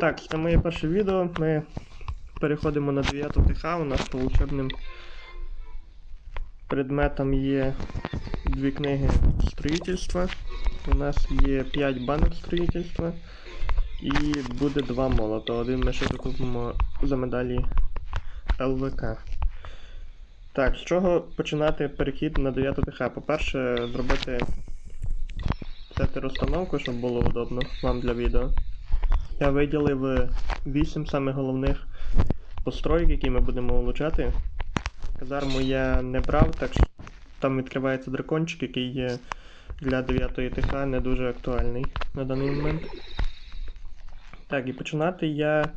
Так, це моє перше відео. Ми переходимо на 9 ТХ. У нас по учебним предметам є дві книги строїтельства. У нас є 5 банок строїтельства. І буде два молота. Один ми ще докупимо за медалі ЛВК. Так, з чого починати перехід на 9 ТХ? По-перше, зробити сети розстановку, щоб було удобно вам для відео. Я виділив 8 самих головних построїк, які ми будемо влучати. Казарму я не брав, так що там відкривається дракончик, який є для 9 ТХ не дуже актуальний на даний момент. Так, і починати я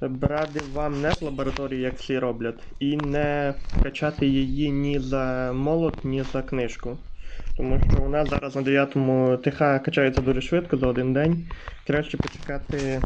б радив вам не з лабораторії, як всі роблять, і не качати її ні за молот, ні за книжку. Тому що у нас зараз на 9 ТХ качається дуже швидко за один день. Краще почекати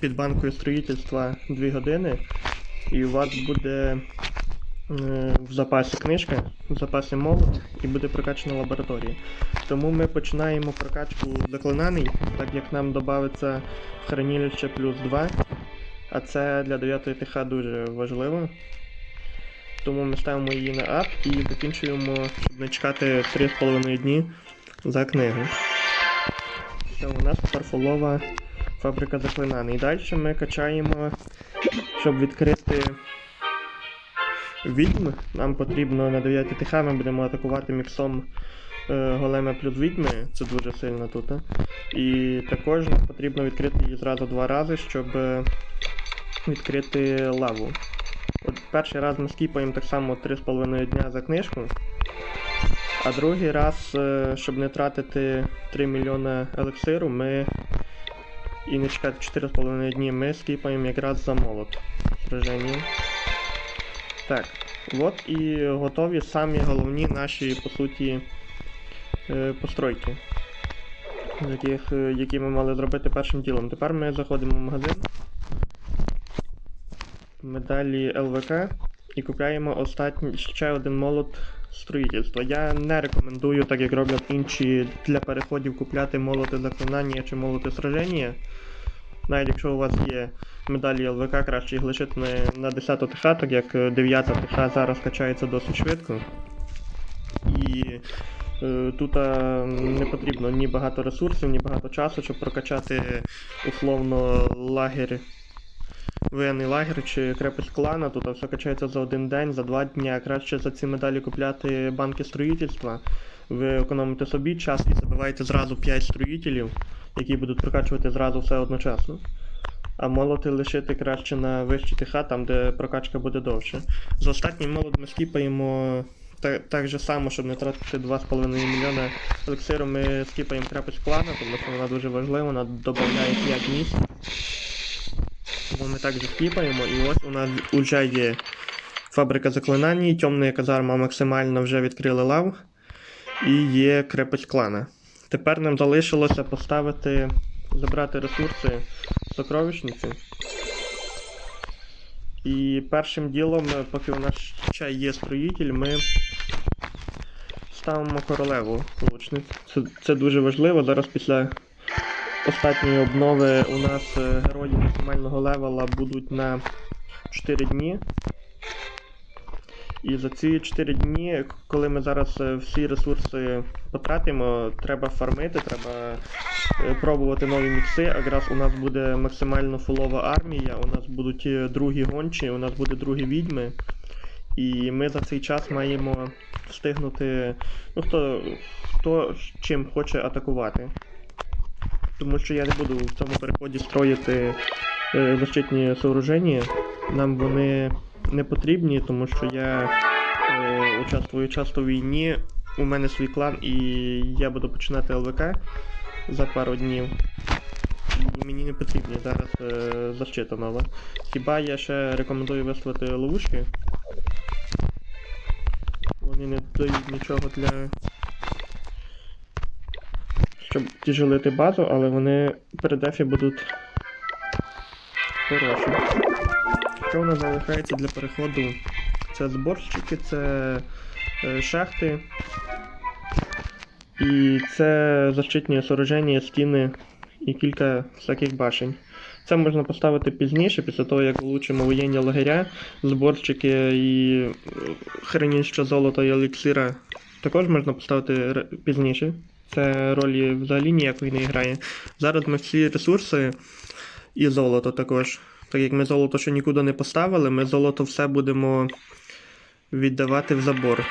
під банкою строїтельства 2 години, і у вас буде е, в запасі книжка, в запасі молот, і буде прокачана лабораторія. Тому ми починаємо прокачку заклинаний, так як нам додається в хранилище плюс 2, а це для 9 ТХ дуже важливо. Тому ми ставимо її на ап і закінчуємо, щоб не чекати 3,5 дні за книгу. Все, у нас парфолова фабрика заклинань. І далі ми качаємо, щоб відкрити відьм. Нам потрібно на 9 ТХ ми будемо атакувати міксом е, голема плюс відьми. Це дуже сильно тут. І також нам потрібно відкрити її зразу два рази, щоб е, відкрити лаву. От перший раз ми скіпаємо так само 3,5 дня за книжку. А другий раз, е, щоб не тратити 3 мільйони елексиру, ми і не чекати 4,5 дні, ми скіпаємо якраз за молот сраження. Так, от і готові самі головні наші, по суті, е, постройки, е, які ми мали зробити першим ділом. Тепер ми заходимо в магазин медалі ЛВК і купляємо останній ще один молот строїтельства. Я не рекомендую, так як роблять інші для переходів, купляти молоти заклинання чи молоти сраження. Навіть якщо у вас є медалі ЛВК, краще їх лишити на, на 10 ТХ, так як 9 ТХ зараз качається досить швидко. І е, тут е, не потрібно ні багато ресурсів, ні багато часу, щоб прокачати условно лагерь воєнний лагер чи крепость клана, тут все качається за один день, за два дні. Краще за ці медалі купляти банки строїтельства. Ви економите собі час і забиваєте зразу 5 строїтелів, які будуть прокачувати зразу все одночасно. А молоти лишити краще на вищі ТХ, там де прокачка буде довше. За останній молот ми скіпаємо та- так же само, щоб не тратити 2,5 мільйона елексиру, ми скіпаємо крепость клана, тому що вона дуже важлива, вона додає 5 місць. Тому ми так скіпаємо, і ось у нас вже є фабрика заклинань, темна казарма максимально вже відкрили лав, і є крепость клана. Тепер нам залишилося поставити, забрати ресурси сокровищниці. І першим ділом, е, поки у нас ще є строїтель, ми ставимо королеву лучниць. Це, це дуже важливо. Зараз після останньої обнови у нас е, герої максимального левела будуть на 4 дні. І за ці 4 дні, коли ми зараз е, всі ресурси потратимо, треба фармити, треба е, пробувати нові мікси. Якраз у нас буде максимально фулова армія, у нас будуть другі гончі, у нас буде другі відьми. І ми за цей час маємо встигнути, ну хто, хто чим хоче атакувати. Тому що я не буду в цьому переході строїти е, защитні сооруження. Нам вони не потрібні, тому що я е, участвую часто в війні. У мене свій клан і я буду починати ЛВК за пару днів. І мені не потрібні зараз е, защита нова. Хіба я ще рекомендую виставити ловушки. Вони не дають нічого для щоб тяжелити базу, але вони при дефі будуть хороші. Що у нас залишається для переходу? Це зборщики, це е, шахти. І це защитні сооруження, стіни і кілька всяких башень. Це можна поставити пізніше, після того, як влучимо воєнні лагеря, зборщики і е, хранилища золота і еліксира також можна поставити пізніше. Це ролі взагалі ніякої не грає. Зараз ми всі ресурси і золото також. Так як ми золото ще нікуди не поставили, ми золото все будемо віддавати в забор.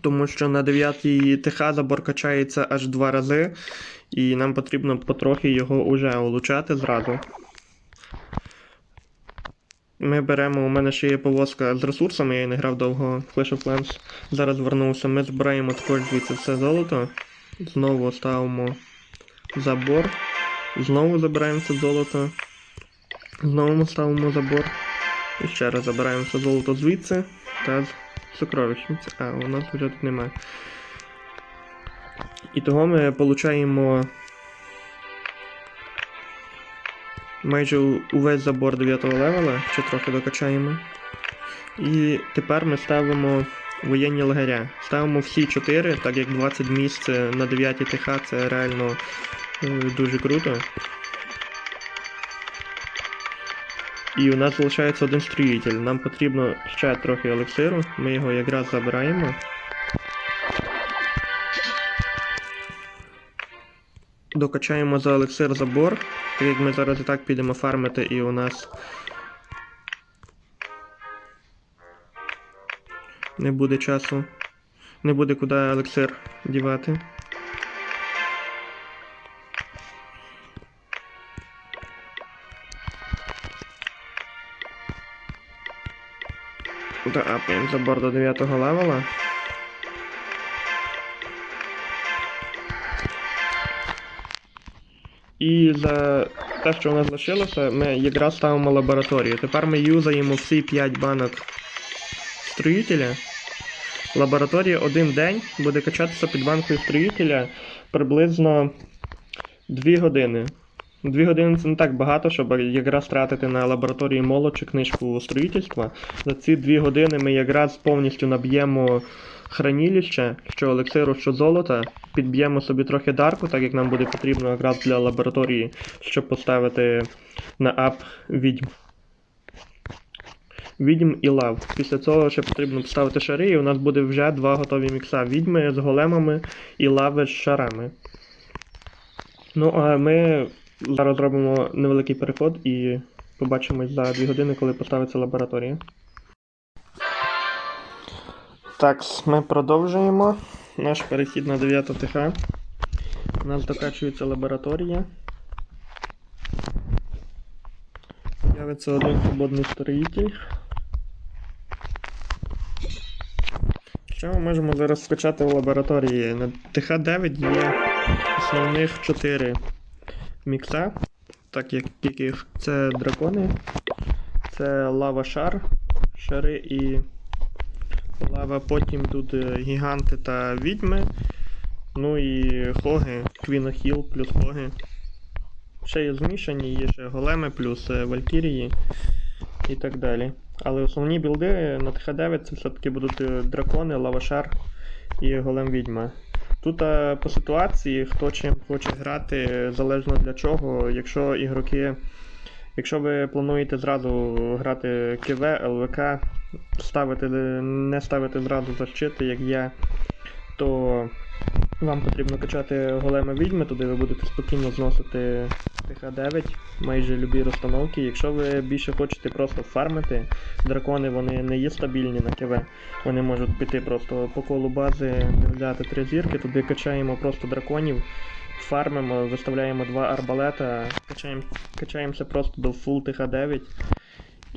Тому що на 9 ТХ забор качається аж два рази, і нам потрібно потрохи його уже улучшати зразу. Ми беремо, у мене ще є повозка з ресурсами, я не грав довго в Clash of Clans. Зараз вернувся. Ми збираємо також звідси все золото. Знову ставимо забор. Знову забираємо це золото. Знову ставимо забор. І ще раз забираємо все золото звідси та з сокровищниці. А, у нас вже тут немає. І того ми отримуємо майже увесь забор 9 левела, ще трохи докачаємо. І тепер ми ставимо воєнні лагеря. Ставимо всі 4, так як 20 місць на 9 ТХ це реально е, дуже круто. І у нас залишається один строїтель. Нам потрібно ще трохи елексиру. Ми його якраз забираємо. Докачаємо за елексир забор, так як ми зараз і так підемо фармити, і у нас не буде часу, не буде куди елексир дівати. Доапаємо забор до 9 левела. І за те, що у нас залишилося, ми якраз ставимо лабораторію. Тепер ми юзаємо всі 5 банок строїтеля. Лабораторія один день буде качатися під банкою строїтеля приблизно 2 години. 2 години це не так багато, щоб якраз тратити на лабораторії молот чи книжку строїтельства. За ці 2 години ми якраз повністю наб'ємо хранилище, що елексиру, що золота, підб'ємо собі трохи дарку, так як нам буде потрібно якраз для лабораторії, щоб поставити на ап відьм. Відьм і лав. Після цього ще потрібно поставити шари, і у нас буде вже два готові мікса: відьми з големами і лави з шарами. Ну, а ми зараз зробимо невеликий переход і побачимось за 2 години, коли поставиться лабораторія. Так, ми продовжуємо наш перехід на 9 ТХ. У нас докачується лабораторія. З'явиться один свободний строїтель. Що ми можемо зараз скачати в лабораторії? На ТХ-9 є основних 4 мікса, так як яких це дракони, це лава шар, шари і лава, потім тут е, гіганти та відьми. Ну і хоги, Квінохіл плюс хоги. Ще є змішані, є ще големи плюс е, валькірії і так далі. Але основні білди на ТХ-9 це все-таки будуть е, дракони, лавашар і голем відьма. Тут е, по ситуації, хто чим хоче грати, залежно для чого. Якщо ігроки, якщо ви плануєте зразу грати КВ, ЛВК, ставити, не ставити зразу защити, як я, то вам потрібно качати големи відьми, туди ви будете спокійно зносити ТХ-9, майже любі розстановки. Якщо ви більше хочете просто фармити, дракони вони не є стабільні на КВ. Вони можуть піти просто по колу бази, взяти три зірки, туди качаємо просто драконів, фармимо, виставляємо два арбалета, качаємо, качаємося просто до фул ТХ-9.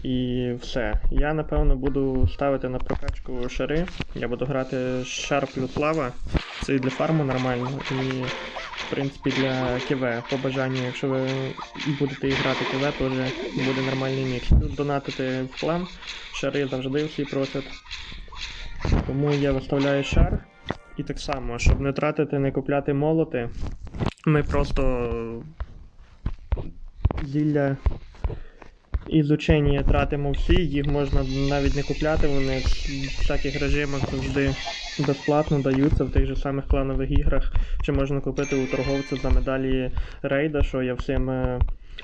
І все. Я напевно буду ставити на прокачку шари. Я буду грати шар плюс лава. Це і для фарму нормально. І принципі для КВ по бажанню, якщо ви будете грати КВ, вже буде нормальний мікс. Плюс донатити в клан, шари завжди всі просять. Тому я виставляю шар. І так само, щоб не тратити, не купляти молоти, ми просто зілля ізучення тратимо всі, їх можна навіть не купляти, вони в всяких режимах завжди безплатно даються в тих же самих кланових іграх, чи можна купити у торговця за медалі рейда, що я всім е,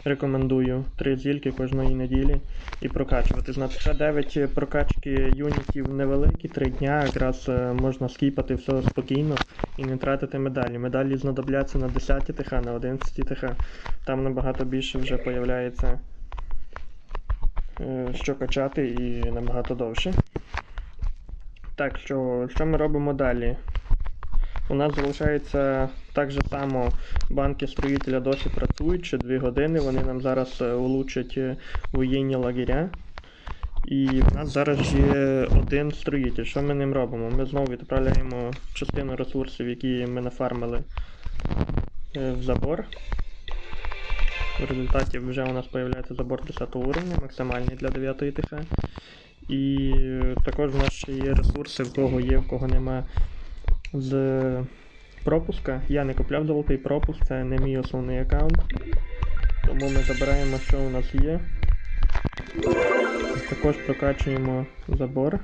рекомендую. Три зільки кожної неділі і прокачувати. На ТХ-9 прокачки юнітів невеликі, три дня, якраз е, можна скіпати все спокійно і не тратити медалі. Медалі знадобляться на 10 ТХ, на 11 ТХ. Там набагато більше вже появляється е, що качати і набагато довше. Так, що, що ми робимо далі? У нас залишається так же само банки строїтеля досі працюють ще 2 години. Вони нам зараз е, улучшать е, воєнні лагеря. І в нас зараз є один строїтель. Що ми ним робимо? Ми знову відправляємо частину ресурсів, які ми нафармили е, в забор. В результаті вже у нас з'являється забор 10 уровня, максимальний для 9 ТХ. І також в нас ще є ресурси, в кого є, в кого нема з пропуска. Я не купляв золотий пропуск, це не мій основний аккаунт. Тому ми забираємо, що у нас є. Також прокачуємо забор.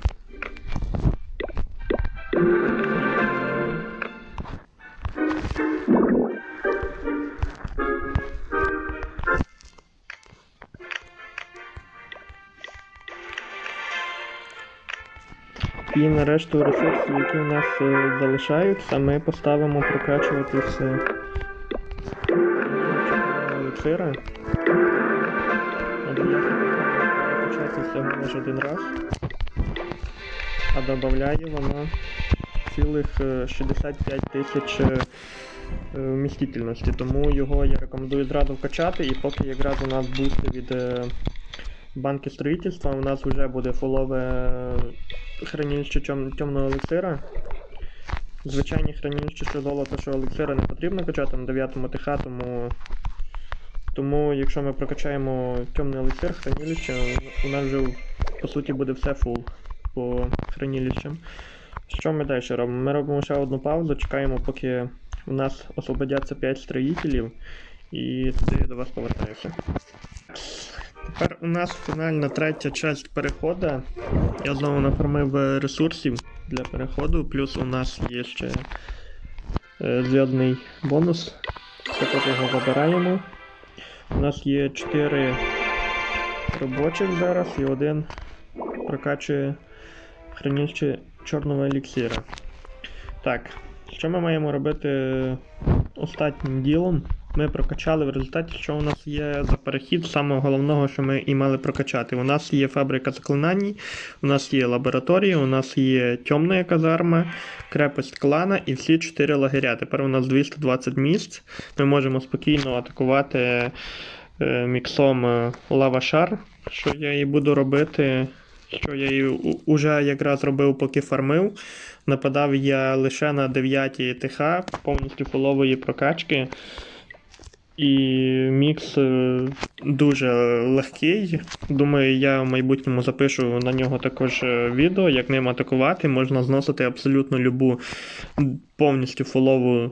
І на решту ресурсів, які у нас е, залишаються, ми поставимо прокачуватися елексира. На прокачати всього лише один раз. А додає воно цілих е, 65 тисяч е, е, вмістительності. Тому його я рекомендую зразу вкачати, і поки якраз у нас бусти від е, банки строїтельства, у нас вже буде фулове е, хранилище темного елексира. Звичайні хранилища, що золото, що елексира не потрібно качати на 9 ТХ, тому, тому якщо ми прокачаємо темний елексир, хранилище, у нас вже по суті буде все фул по хранилищам. Що ми далі робимо? Ми робимо ще одну паузу, чекаємо, поки у нас освободяться 5 строїтелів, і тоді до вас повертаюся. Тепер у нас фінальна третя часть переходу. Я знову нафармив е, ресурсів для переходу, плюс у нас є ще е, зв'язний бонус. Також його забираємо. У нас є 4 робочих зараз і один прокачує хранилище чорного еліксира. Так, що ми маємо робити останнім ділом? Ми прокачали в результаті, що у нас є за перехід самого головного, що ми і мали прокачати. У нас є фабрика заклинань, у нас є лабораторія, у нас є темна казарма, крепость клана і всі 4 лагеря. Тепер у нас 220 місць. Ми можемо спокійно атакувати е, міксом е, лавашар, що я і буду робити. Що я і уже якраз робив, поки фармив. Нападав я лише на 9 ТХ, повністю фолової прокачки. І мікс е, дуже легкий. Думаю, я в майбутньому запишу на нього також е, відео, як ним атакувати. Можна зносити абсолютно любу повністю фолову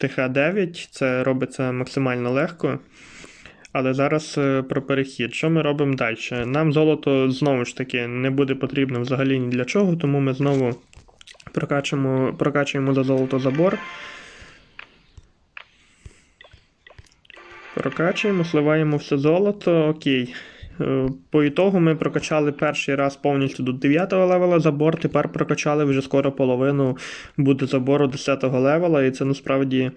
ТХ-9. Це робиться максимально легко. Але зараз е, про перехід. Що ми робимо далі? Нам золото знову ж таки не буде потрібно взагалі ні для чого, тому ми знову прокачуємо, прокачуємо за золото забор. Прокачуємо, сливаємо все золото, окей. Е, По ітогу ми прокачали перший раз повністю до 9 левела забор, тепер прокачали вже скоро половину буде забору 10 левела, і це насправді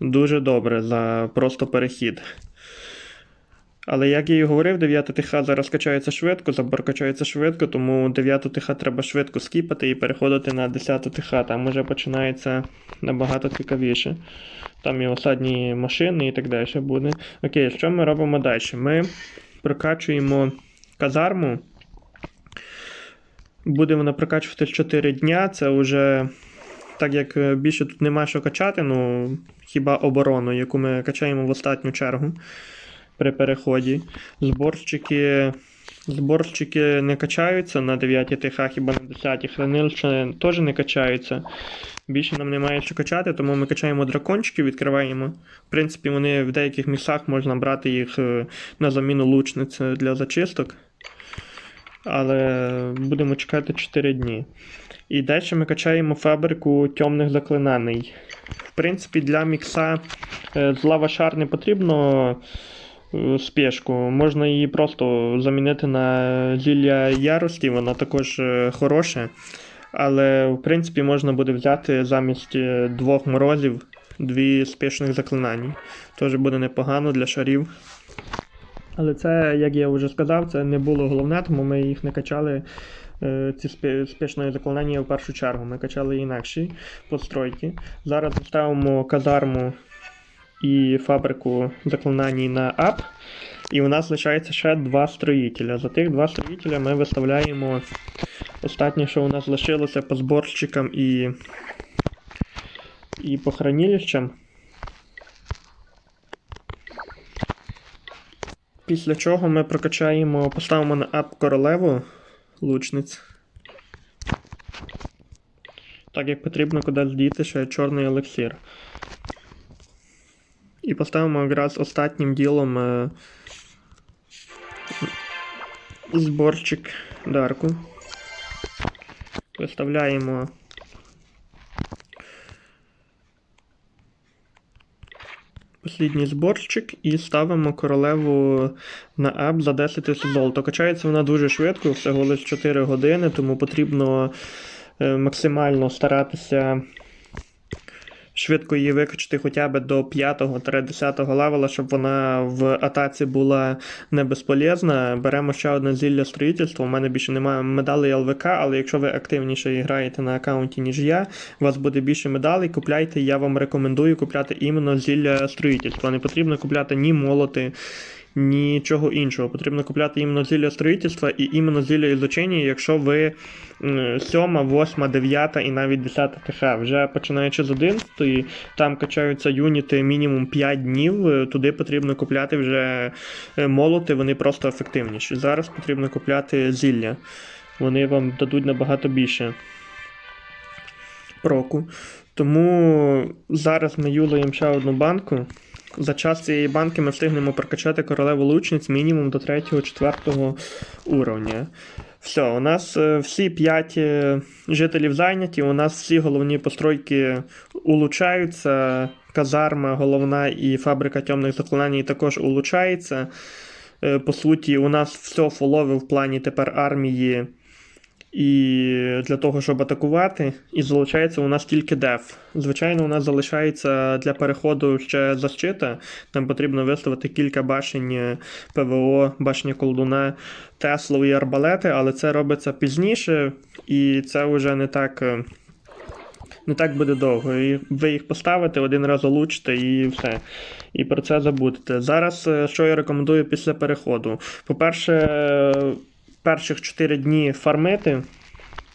дуже добре за просто перехід. Але як я і говорив, 9 ТХ зараз качається швидко, забор качається швидко, тому 9 ТХ треба швидко скіпати і переходити на 10 ТХ. Там вже починається набагато цікавіше. Там і осадні машини і так далі буде. Окей, що ми робимо далі? Ми прокачуємо казарму. Буде вона прокачувати 4 дня. Це вже так як е, більше тут нема що качати, ну хіба оборону, яку ми качаємо в останню чергу при переході. Зборщики Зборщики не качаються на 9 ТХ, хіба на 10 хранилища теж не качаються. Більше нам немає що качати, тому ми качаємо дракончиків, відкриваємо. В принципі, вони в деяких місцях можна брати їх е, на заміну лучниць для зачисток. Але будемо чекати 4 дні. І далі ми качаємо фабрику темних заклинань. В принципі, для мікса е, з лавашар не потрібно спешку. Можна її просто замінити на зілля ярості, вона також е, хороша. Але в принципі можна буде взяти замість е, двох морозів дві спешних заклинання. Теж буде непогано для шарів. Але це, як я вже сказав, це не було головне, тому ми їх не качали. е, Ці спешної заклинання в першу чергу. Ми качали інакші постройки. Зараз ставимо казарму і фабрику заклинань на ап. І у нас лишається ще два строїтеля. За тих два строїтеля ми виставляємо останнє, що у нас лишилося по зборщикам і, і по хранилищам. Після чого ми прокачаємо, поставимо на ап королеву лучниць. Так як потрібно кудись діти ще чорний елексір. І поставимо якраз останнім ділом е, зборчик дарку. Виставляємо послідній зборчик і ставимо королеву на ап за 10 тисяч золота. Качається вона дуже швидко, всього лише 4 години, тому потрібно е, максимально старатися швидко її викачити хоча б до 5-10 левела, щоб вона в атаці була не безполезна. Беремо ще одне зілля строїтельства. У мене більше немає медалей ЛВК, але якщо ви активніше граєте на аккаунті, ніж я, у вас буде більше медалей, купляйте. Я вам рекомендую купляти іменно зілля строїтельства. Не потрібно купляти ні молоти. Нічого іншого. Потрібно купляти іменно зілля строїтельства і іменно зілля ізучення, якщо ви 7, 8, 9 і навіть 10 ТХ. Вже починаючи з 11, там качаються юніти мінімум 5 днів. Туди потрібно купляти вже е, молоти, вони просто ефективніші. Зараз потрібно купляти зілля. Вони вам дадуть набагато більше проку. Тому зараз ми юлаємо ще одну банку. За час цієї банки ми встигнемо прокачати королеву лучниць мінімум до 3-4 уровня. Все, у нас е, всі 5 жителів зайняті, у нас всі головні постройки улучшаються. Казарма, головна і фабрика темних заклинань також улучшається. Е, По суті, у нас все фолове в плані тепер армії і для того, щоб атакувати. І залишається у нас тільки деф. Звичайно, у нас залишається для переходу ще защита. Нам потрібно виставити кілька башень е, ПВО, башня колдуна, Теслу і арбалети, але це робиться пізніше, і це вже не так. е, Не так буде довго. І ви їх поставите, один раз олучите і все. І про це забудете. Зараз, е, що я рекомендую після переходу? По-перше, перших 4 дні фармити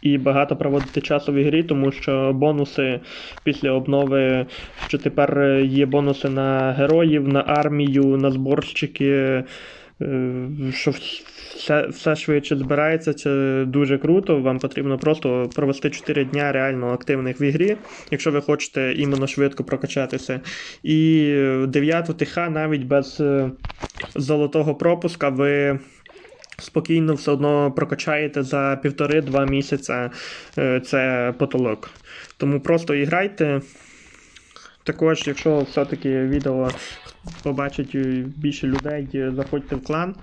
і багато проводити часу в ігрі, тому що бонуси після обнови, що тепер є бонуси на героїв, на армію, на зборщики. е, Що все, все швидше збирається, це дуже круто. Вам потрібно просто провести 4 дня реально активних в ігрі, якщо ви хочете іменно швидко прокачатися. І 9 ТХ навіть без е, золотого пропуска ви спокійно все одно прокачаєте за півтори-два місяця е, це потолок. Тому просто іграйте. Також, якщо все-таки відео побачить більше людей, заходьте в клан.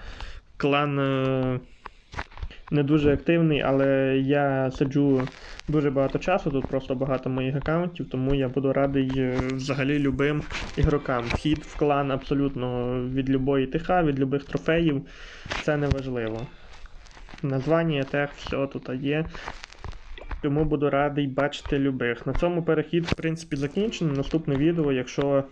Клан е, не дуже активний, але я сиджу дуже багато часу, тут просто багато моїх аккаунтів, тому я буду радий е, взагалі любим ігрокам. Вхід в клан абсолютно від любої ТХ, від любих трофеїв. Це не важливо. Названня тех, все тут є. Тому буду радий бачити любих. На цьому перехід, в принципі, закінчено. Наступне відео, якщо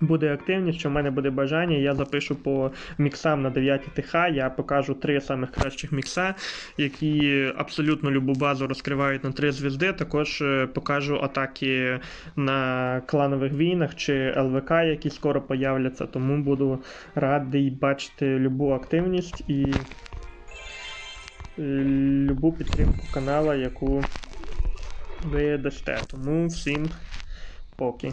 буде активність, що в мене буде бажання, я запишу по міксам на 9 ТХ, я покажу три самих кращих мікса, які абсолютно любу базу розкривають на 3 звізди. Також е, покажу атаки на кланових війнах чи ЛВК, які скоро появляться. Тому буду радий бачити любу активність і е, любу підтримку канала, яку ви дасте. Тому всім поки.